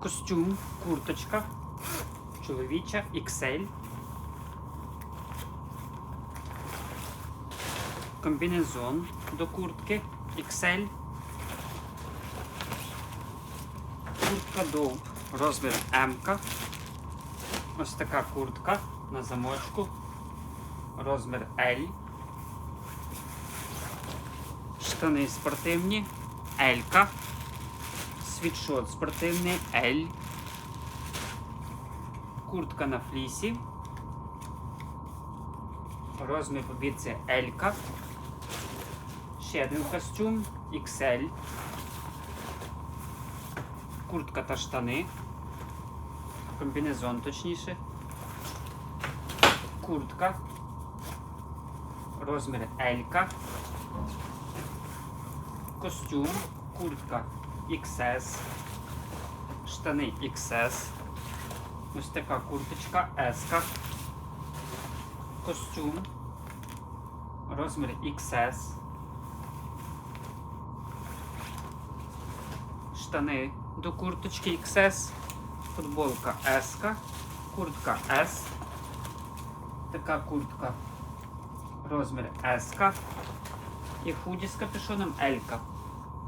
Костюм, курточка, чоловіча, XL. Комбінезон до куртки XL. Куртка довг, розмір М. Ось така куртка на замочку. Розмір L. Штани спортивні L. Світшот спортивний L. Куртка на флісі. Розмір побірці L. Ще один костюм XL. Куртка та штани. Комбінезон точніше. Куртка. Розмір L. Костюм. Куртка XS. Штани XS. Ось така курточка S. Костюм. Розмір XS. Штани до курточки XS. Футболка S. Куртка S. Така куртка. Розмір S. І худі з капюшоном L.